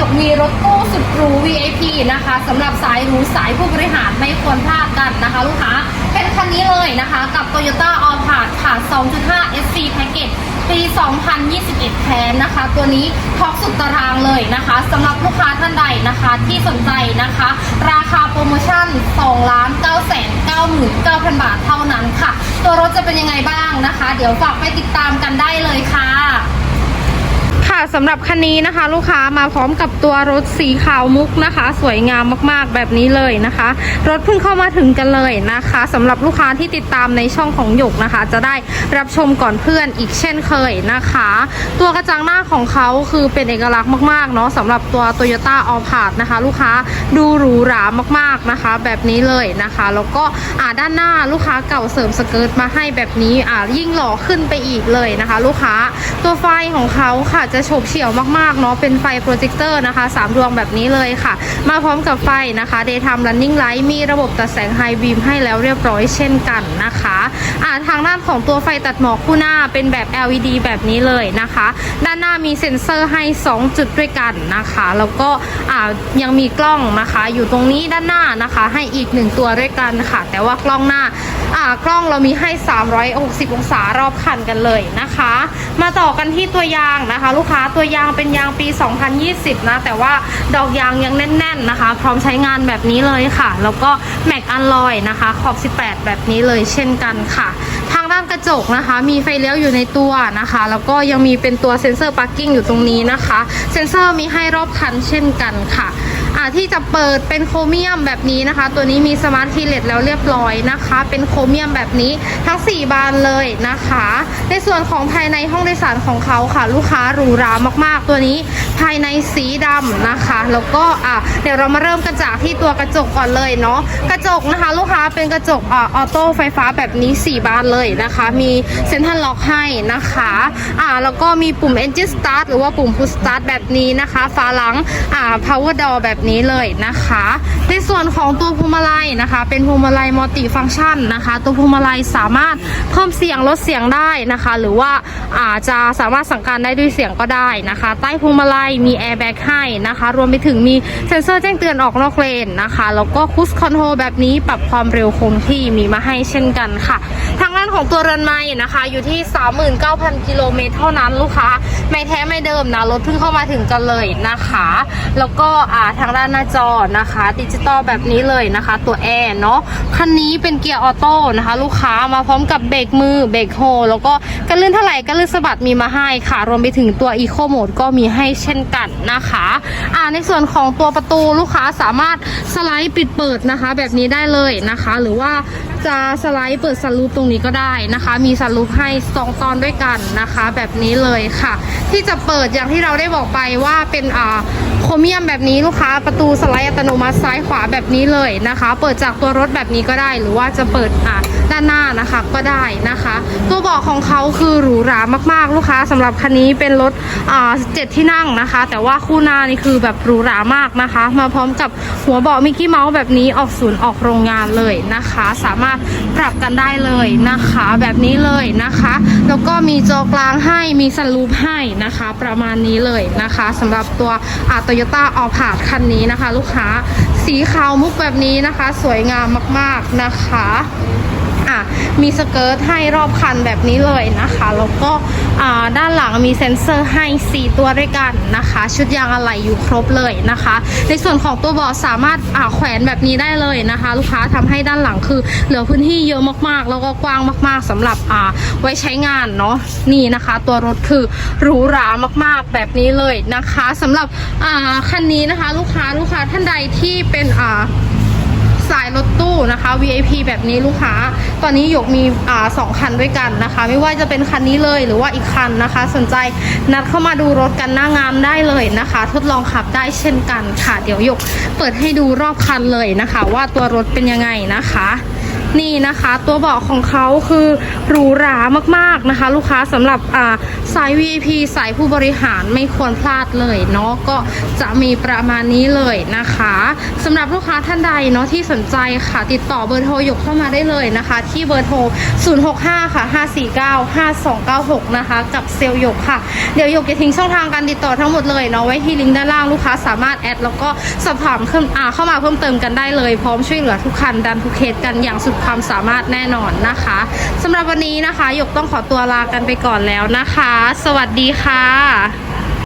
ยกมีรถตู้สุดหรู VIP นะคะสำหรับสายหรูสายผู้บริหารไม่ควรพลาดกันนะคะ ลูกค้าเป็นคันนี้เลยนะคะ กับ Toyota a l p a r t ค่ะ 2.5 SC Package ปี 2021 แทนนะคะ ตัวนี้ท็อปสุดตารางเลยนะคะสำหรับลูกค้าท่านใดนะคะที่สนใจนะคะ ราคาโปรโมชั่น2ล้าน9 9 9 0 0บาทเท่านั้นค่ะ ตัวรถจะเป็นยังไงบ้างนะคะ เดี๋ยวฝากไปติดตามกันได้เลยค่ะ ค่ะสำหรับคันนี้นะคะ ลูกค้ามาพร้อมกับตัวรถสีขาวมุกนะคะ สวยงามมากๆแบบนี้เลยนะคะ รถเพิ่งเข้ามาถึงกันเลยนะคะสำหรับลูกค้าที่ติดตามในช่องของหยกนะคะ จะได้รับชมก่อนเพื่อนอีกเช่นเคยนะคะ ตัวกระจังหน้าของเขาคือเป็นเอกลักษณ์มากๆเนาะสำหรับตัว Toyota All p a r t นะคะ ลูกค้าดูหรูหรามากๆนะคะ แบบนี้เลยนะคะ แล้วก็อ่าด้านหน้าลูกค้าเก่าเสริมสเกิร์ตมาให้แบบนี้อ่ายิ่งหล่อขึ้นไปอีกเลยนะคะ ลูกค้าตัวไฟของเขาค่ะจะโฉบเฉี่ยวมากๆเนาะเป็นไฟโปรเจคเตอร์นะคะสามดวงแบบนี้เลยค่ะ มาพร้อมกับไฟนะคะ Daytime Running Light มีระบบตัดแสง High Beam ให้แล้วเรียบร้อยเช่นกันนะคะอ่าทางด้านของตัวไฟตัดหมอกคู่หน้าเป็นแบบ LED แบบนี้เลยนะคะ ด้านหน้ามีเซ็นเซอร์ให้ 2 จุดด้วยกันนะคะ แล้วก็อ่ายังมีกล้องนะคะ อยู่ตรงนี้ด้านหน้านะคะ ให้อีกหนึ่งตัวด้วยกันค่ะ แต่ว่ากล้องหน้าอ่ากล้องเรามีให้ 360 องศารอบคันกันเลยนะคะ มาต่อกันที่ตัวยางนะคะลูกค้าตัวยางเป็นยางปี 2020 นะ แต่ว่าดอกยางยังแน่น ๆนะคะ พร้อมใช้งานแบบนี้เลยค่ะ แล้วก็แม็กอันลอยนะคะ ขอบ 18 แบบนี้เลยเช่นกันค่ะ ทางด้านกระจกนะคะ มีไฟเลี้ยวอยู่ในตัวนะคะ แล้วก็ยังมีเป็นตัวเซ็นเซอร์ปาร์กิ้งอยู่ตรงนี้นะคะ เซ็นเซอร์มีให้รอบคันเช่นกันค่ะ ที่จะเปิดเป็นโครเมียมแบบนี้นะคะ ตัวนี้มีสมาร์ทคีเลสแล้วเรียบร้อยนะคะ เป็นโครเมียมแบบนี้ทั้ง 4 บานเลยนะคะ ในส่วนของภายในห้องโดยสารของเขาค่ะ ลูกค้าหรูหรามากๆ ตัวนี้ภายในสีดำนะคะ แล้วก็อะเดี๋ยวเรามาเริ่มกันจากที่ตัวกระจกก่อนเลยเนาะกระจกนะคะ ลูกค้าเป็นกระจกอ่าออโต้ไฟฟ้าแบบนี้ 4 บานเลยนะคะ มีเซ็นทรัลล็อกให้นะคะอ่าแล้วก็มีปุ่ม Engine Start หรือว่าปุ่ม Push Start แบบนี้นะคะฝาหลังอ่า Power Door แบบนี้เลยนะคะ ในส่วนของตัวพวงมาลัยนะคะ เป็นพวงมาลัยมัลติฟัง c t ชันนะคะ ตัวพวงมาลัยสามารถเพิ่มเสียงลดเสียงได้นะคะ หรือว่าอาจจะสามารถสั่งการได้ด้วยเสียงก็ได้นะคะ ใต้พวงมาลัยมีแอร์แบ็กให้นะคะ รวมไปถึงมีเซ็นเซอร์แจ้งเตือนออกนอกเลนนะคะแล้วก็คูสคอนโทรแบบนี้ปรับความเร็วคงที่มีมาให้เช่นกันค่ะ ทางด้านของตัวเรือนไม้นะคะ อยู่ที่ 39,000 กิโลเมตรเท่านั้นลูกค้า ไม่แท้ไม่เดิมนะรถเพิ่งเข้ามาถึงกันเลยนะคะ แล้วก็ทางด้านหน้าจอนะคะ ดิจิตอลแบบนี้เลยนะคะ ตัวแอร์เนาะคันนี้เป็นเกียร์ออโต้นะคะ ลูกค้ามาพร้อมกับเบรกมือเบรกโฮแล้วก็กันลื่นเท่าไหร่กันลื่นสะบัดมีมาให้ค่ะ รวมไปถึงตัวอีโคโหมดก็มีให้เช่นกันนะคะอ่าในส่วนของตัวประตูลูกค้าสามารถสไลด์ปิดเปิดนะคะ แบบนี้ได้เลยนะคะ หรือว่า จะสไลด์เปิดซันรูปตรงนี้ก็ได้นะคะ มีซันรูปให้สองตอนด้วยกันนะคะ แบบนี้เลยค่ะ ที่จะเปิดอย่างที่เราได้บอกไปว่าเป็นอ่าโครเมียมแบบนี้ลูกค้าประตูสไลด์อัตโนมัติซ้ายขวาแบบนี้เลยนะคะ เปิดจากตัวรถแบบนี้ก็ได้ หรือว่าจะเปิดอ่าด้านหน้านะคะก็ได้นะคะ ตัวเบาะของเขาคือหรูหรามากๆ ลูกค้าสำหรับคันนี้เป็นรถอ่าเจ็ดที่นั่งนะคะ แต่ว่าคู่หน้านี่คือแบบหรูหรามากนะคะ มาพร้อมกับหัวเบาะมิกกี้เมาส์แบบนี้ออกศูนย์ออกโรงงานเลยนะคะ สามารถปรับกันได้เลยนะคะ แบบนี้เลยนะคะ แล้วก็มีจอกลางให้มีสันลูปให้นะคะ ประมาณนี้เลยนะคะสำหรับตัวอ่าโตโยต้าออพาดคันนี้นะคะ ลูกค้าสีขาวมุกแบบนี้นะคะ สวยงามมากๆนะคะ มีสเกิร์ตให้รอบคันแบบนี้เลยนะคะแล้วก็ด้านหลังมีเซ็นเซอร์ให้ 4 ตัวด้วยกันนะคะ ชุดยางอะไหล่อยู่ครบเลยนะคะ ในส่วนของตัวเบาะสามารถแขวนแบบนี้ได้เลยนะคะ ลูกค้าทำให้ด้านหลังคือ เหลือพื้นที่เยอะมากๆ แล้วก็กว้างมาก ๆสำหรับไว้ใช้งานเนาะนี่นะคะ ตัวรถคือหรูหรามาก ๆ แบบนี้เลยนะคะสำหรับคันนี้นะคะ ลูกค้าลูกค้าท่านใดที่เป็นอ่า สายรถตู้นะคะ VIP แบบนี้ลูกค้า ตอนนี้หยกมีอ่าสองคันด้วยกันนะคะ ไม่ว่าจะเป็นคันนี้เลยหรือว่าอีกคันนะคะ สนใจนัดเข้ามาดูรถกันหน้างามได้เลยนะคะ ทดลองขับได้เช่นกันค่ะ เดี๋ยวหยกเปิดให้ดูรอบคันเลยนะคะ ว่าตัวรถเป็นยังไงนะคะ นี่นะคะ ตัวเบาะของเขาคือหรูหรามากๆนะคะ ลูกค้าสำหรับอ่าสาย VIP สายผู้บริหารไม่ควรพลาดเลยเนาะก็จะมีประมาณนี้เลยนะคะสำหรับลูกค้าท่านใดเนาะที่สนใจค่ะ ติดต่อเบอร์โทรหยกเข้ามาได้เลยนะคะ ที่เบอร์โทร 065 ค่ะ 549 5296 นะคะ กับเซลล์หยกค่ะ เดี๋ยวหยกจะทิ้งช่องทางการติดต่อทั้งหมดเลยเนาะไว้ที่ลิงก์ด้านล่างลูกค้าสามารถแอดแล้วก็สอบถามเข้าอ่าเข้ามาเพิ่มเติมกันได้เลยพร้อมช่วยเหลือทุกคันดันทุกเคสกันอย่างสุดความสามารถแน่นอนนะคะสำหรับวันนี้นะคะหยกต้องขอตัวลากันไปก่อนแล้วนะคะ สวัสดีค่ะ